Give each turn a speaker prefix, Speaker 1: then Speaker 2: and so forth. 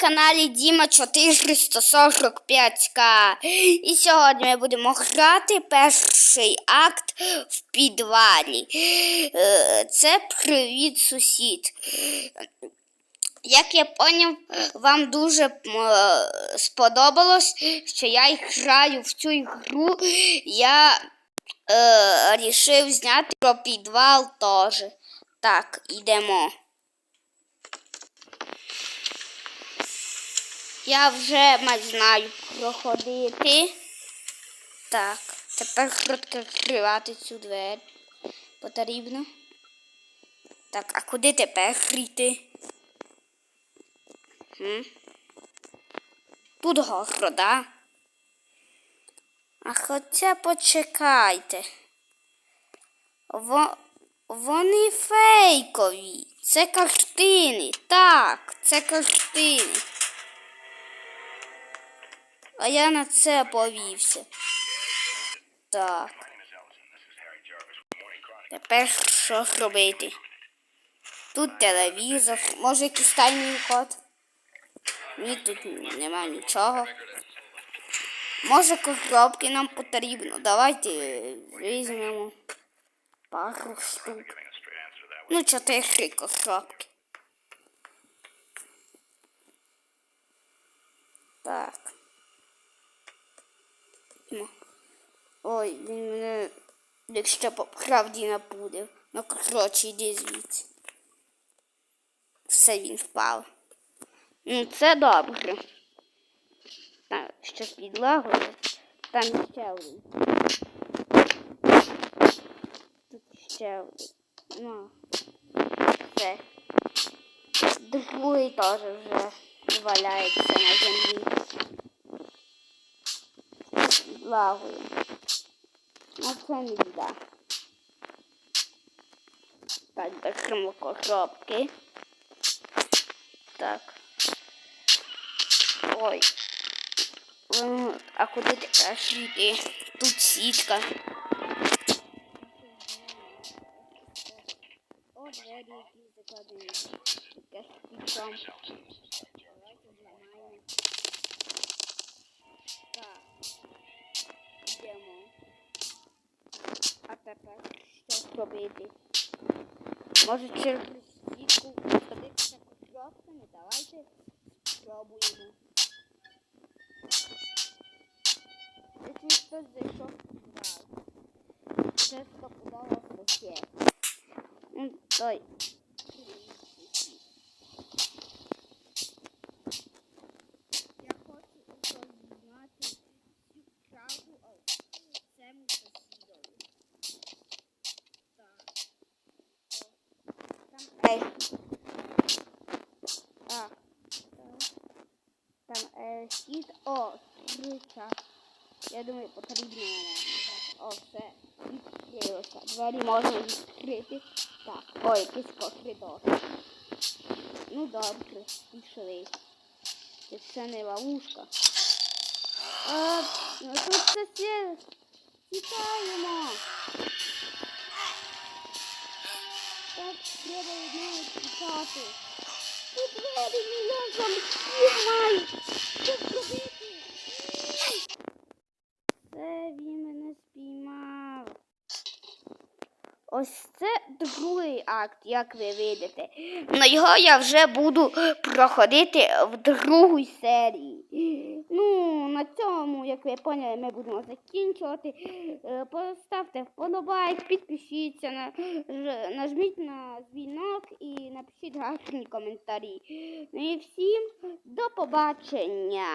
Speaker 1: каналі Діма 445К. І сьогодні ми будемо грати перший акт в підвалі. Е, Це привіт сусід. Як я поняв, вам дуже е, сподобалось, що я граю в цю ігру. Я е, рішив зняти про підвал теж. Так, йдемо. Я вже мать знаю проходити. Так, тепер відкривати цю двері потрібно. Так, а куди тепер йти? Тут города. А хоча почекайте. Во... Вони фейкові. Це картини. Так, це картини. А я на це повівся. Так. Тепер що робити? Тут телевізор, може якийсь тайний код? Ні, тут нема нічого. Може коробки нам потрібно. Давайте візьмемо пару штук. Ну, чотири коробки. Так. Ой, він мене, якщо по правді напудив. Ну, коротше, йди звідси. Все він впав. Ну, це добре. Там ще з підлагою. Там ще один. Тут ще один. Ну, все. Другий теж вже валяється на землі. Підлагою. Ну, це не біда. Так, беремо коробки. Так. Ой. А куди ти кажеш йти? Тут сітка. Давайте зламаємо. Тепер що робити? Може через сітку ходитися коробками? Давайте спробуємо. Якщо хтось зайшов в підвал. Це стопудово. Ну, той. Я хочу узнати цю правду о цьому сусідові. Так. О. Там Ей. А. Е. О, крича. Я думаю, потрібно. О, все. Відкрилося. Двері можна відкрити. Так, ой, якийсь коридор. Ну добре, пішли. Це не ловушка. А, ну тут це все тікаємо. Так, треба від тікати. Тут двері мільйон замків мають. Що зробити? Це він мене спіймав. Ось це другий акт, як ви видите. Ну його я вже буду проходити в другій серії. Ну, на цьому, як ви поняли, ми будемо закінчувати. Е, Поставте вподобайк, підпишіться, нажміть на дзвінок і напишіть гарні коментарі. Ну і всім до побачення.